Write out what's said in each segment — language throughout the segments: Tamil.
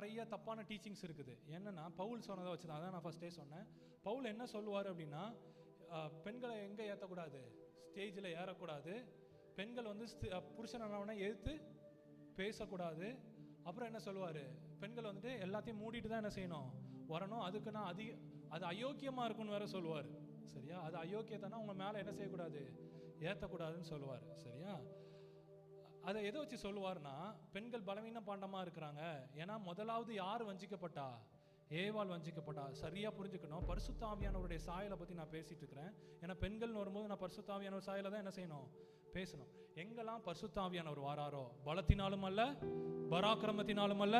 நிறைய தப்பான டீச்சிங்ஸ் இருக்குது. என்னென்னா பவுல் சொன்னதை வச்சு தான் அதான் நான் ஃபஸ்ட்டே சொன்னேன். பவுல் என்ன சொல்லுவார் அப்படின்னா பெண்களை எங்கே ஏற்றக்கூடாது ஸ்டேஜில் ஏறக்கூடாது. பெண்கள் வந்து புருஷனானவனை எதிர்த்து பேசக்கூடாது. அப்புறம் என்ன சொல்லுவார்? பெண்கள் வந்துட்டு எல்லாத்தையும் மூடிட்டு தான் என்ன செய்யணும்? வரணும். அதுக்கு நான் அதிக அது அயோக்கியமாக இருக்கும்னு வேற சொல்லுவார். சரியா? அது அயோக்கியத்தைனா உங்கள் மேலே என்ன செய்யக்கூடாது? ஏற்றக்கூடாதுன்னு சொல்லுவார். சரியா? அதை எதை வச்சு சொல்லுவார்னா பெண்கள் பலவீன பாண்டமாக இருக்கிறாங்க. ஏன்னா முதலாவது யார் வஞ்சிக்கப்பட்டா? ஏவாள் வஞ்சிக்கப்பட்டா. சரியாக புரிஞ்சுக்கணும். பரிசுத்தாவியானவருடைய சாயலை பற்றி நான் பேசிகிட்டு இருக்கிறேன். ஏன்னா பெண்கள்னு வரும்போது நான் பரிசுத்தாவியானவர் சாயலை தான் என்ன செய்யணும்? பேசணும். எங்கெல்லாம் பரிசுத்தாவியானவர் வாராரோ? பலத்தினாலும் அல்ல பராக்கிரமத்தினாலும் அல்ல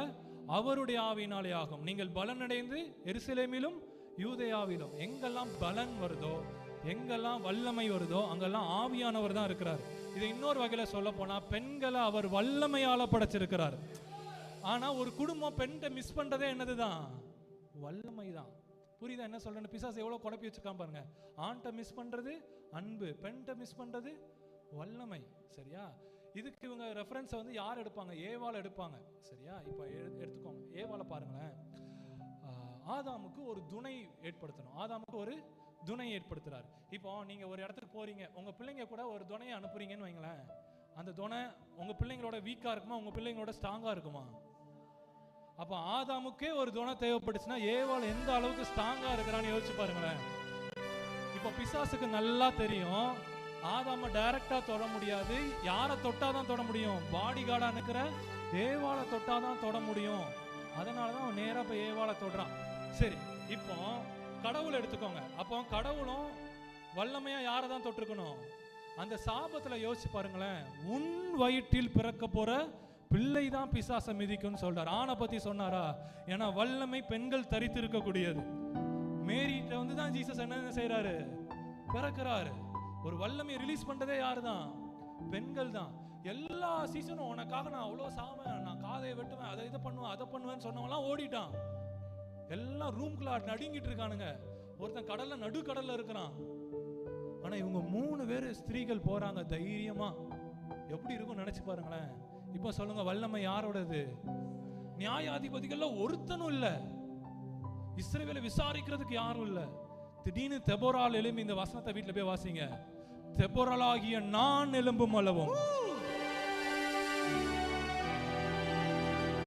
அவருடைய ஆவியினாலே ஆகும். நீங்கள் பலனடைந்து எருசலேமிலும் யூதயாவிலும் எங்கெல்லாம் பலன் வருதோ எங்கெல்லாம் வல்லமை வருதோ அங்கெல்லாம் ஆவியானவர் தான் இருக்கிறார். இது இன்னொரு வகையில் சொல்ல போனால் பெண்களை அவர் வல்லமையால் படைச்சிருக்கிறார். ஆனால் ஒரு குடும்பம் பெண்கிட்ட மிஸ் பண்ணுறதே என்னது தான் வல்லமை தான் புரியுதா? என்ன சொல்கிறேன்னு பிசாஸ் எவ்வளோ குழப்பி வச்சுருக்கான் பாருங்க. ஆண்கிட்ட மிஸ் பண்ணுறது அன்பு பெண்கிட்ட மிஸ் பண்ணுறது வல்லமை. சரியா? இதுக்கு இவங்க ரெஃபரன்ஸை வந்து யார் எடுப்பாங்க? ஏவால் எடுப்பாங்க. சரியா? இப்போ எடுத்துக்கோங்க. ஏவாளை பாருங்களேன். ஆதாமுக்கு ஒரு துணை ஏற்படுத்தணும். ஆதாமுக்கு ஒரு துணை ஏற்படுத்துகிறார் இப்போ நீங்க ஒரு இடத்துக்கு போறீங்க உங்க பிள்ளைங்க கூட ஒரு துணையை அனுப்புறீங்கன்னு வைங்களேன். அந்த துணை உங்க பிள்ளைங்களோட வீக்கா இருக்குமா உங்க பிள்ளைங்களோட ஸ்ட்ராங்கா இருக்குமா? அப்ப ஆதாமுக்கே ஒரு துணை தேவைப்பட்டுச்சுன்னா ஏவாள் எந்த அளவுக்கு ஸ்ட்ராங்கா இருக்கிறான்னு யோசிச்சு பாருங்களேன். இப்போ பிசாசுக்கு நல்லா தெரியும் ஆதாம டைரக்டா தொட முடியாது. யாரை தொட்டாதான் தொட முடியும்? பாடி கார்டா இருக்கிற ஏவாளை தொட்டாதான் தொட முடியும். அதனால தான் அவன் நேரா போய் ஏவாளை தொடுறான். சரி இப்போ கடவுளை எடுத்துக்கோங்க. அப்போ கடவுளும் வல்லமையா யாரை தான் தொட்டிருக்கணும்? அந்த சாபத்தில் யோசிச்சு பாருங்களேன். உன் வயிற்றில் பிறக்க போற பிள்ளை தான் பிசாசை மிதிக்கும்னு சொல்றார். ஆணை பத்தி சொன்னாரா? ஏன்னா வல்லமை பெண்கள் தரித்து இருக்கக்கூடியது மேரிட்ட வந்து தான் ஜீசஸ் என்ன செய்கிறாரு பிறக்கிறாரு. ஒரு வல்லமையை ரிலீஸ் பண்றதே யாரு தான்? பெண்கள் தான். எல்லா சீசனும் உனக்காக நான் அவ்வளோ சாவேன் நான் காதையை வெட்டுவேன் அதை இதை பண்ணுவேன் அதை பண்ணுவேன்னு சொன்னவங்களாம் ஓடிட்டான். எல்லாம் ரூம்குள்ள நடுங்கிட்டு இருக்கானுங்க. ஒருத்தன் கடல்ல நடுக்கடல்ல இருக்கிறான். ஆனா இவங்க மூணு பேர் ஸ்திரீகள் போறாங்க தைரியமா. எப்படி இருக்கும் நினைச்சு பாருங்களேன். இப்போ சொல்லுங்க வல்லமை யாரோடது? நியாயாதிபதிகள்ல ஒருத்தனும் இல்ல. இஸ்ரேவேல விசாரிக்கிறதுக்கு யாரும் இல்ல. திடீர்னு தெபோரால் எழும்பி இந்த வசனத்தை வீட்டுல போய் வாசிங்க. தெபோராலாகிய நான் எலும்பும் அளவும்.